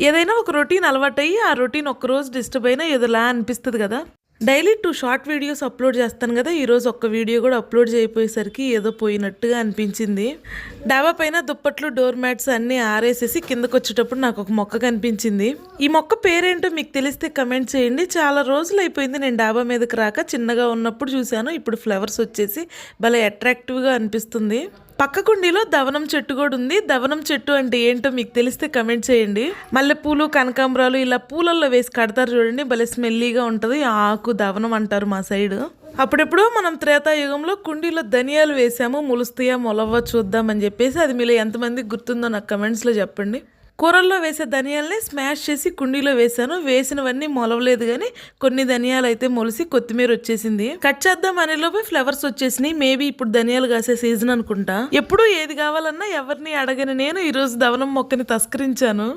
ఏదైనా ఒక రొటీన్ అలవాటయ్యి ఆ రొటీన్ ఒక్కరోజు డిస్టర్బ్ అయినా ఏదోలా అనిపిస్తుంది కదా. Daily two short videos upload చేస్తాను కదా ఈరోజు ఒక్క వీడియో కూడా అప్లోడ్ చేయపోయేసరికి ఏదో పోయినట్టుగా అనిపించింది. డాబా పైన దుప్పట్లు డోర్ మ్యాట్స్ అన్నీ ఆరేసేసి కిందకు వచ్చేటప్పుడు నాకు ఒక మొక్క కనిపించింది. ఈ మొక్క పేరేంటో మీకు తెలిస్తే కమెంట్ చేయండి. చాలా రోజులు అయిపోయింది నేను డాబా మీదకి రాక చిన్నగా ఉన్నప్పుడు చూశాను ఇప్పుడు ఫ్లవర్స్ వచ్చేసి భలే అట్రాక్టివ్గా అనిపిస్తుంది. పక్క కుండీలో దవనం చెట్టు కూడా ఉంది. దవనం చెట్టు అంటే ఏంటో మీకు తెలిస్తే కమెంట్ చేయండి. మల్లెపూలు కనకాంబరాలు ఇలా పూలల్లో వేసి కడతారు చూడండి. భలే స్మెల్లీగా ఉంటుంది. ఆకు దవనం అంటారు మా సైడ్. అప్పుడెప్పుడో మనం త్రేతాయుగంలో కుండీలో ధనియాలు వేసాము. ములుస్తాయా మొలవ్వ చూద్దామని చెప్పేసి అది మీలో ఎంతమంది గుర్తుందో నాకు కమెంట్స్లో చెప్పండి. కూరల్లో వేసే ధనియాల్ని స్మాష్ చేసి కుండీలో వేసాను వేసినవన్నీ మొలవలేదు కానీ కొన్ని ధనియాలు అయితే మొలిసి కొత్తిమీర వచ్చేసింది. కట్ చేద్దాం అనేలోపు ఫ్లవర్స్ వచ్చేసినాయి. మేబీ ఇప్పుడు ధనియాలు కాసే సీజన్ అనుకుంటా. ఎప్పుడు ఏది కావాలన్నా ఎవరిని అడగని నేను ఈరోజు ధవనం మొక్కని తస్కరించాను.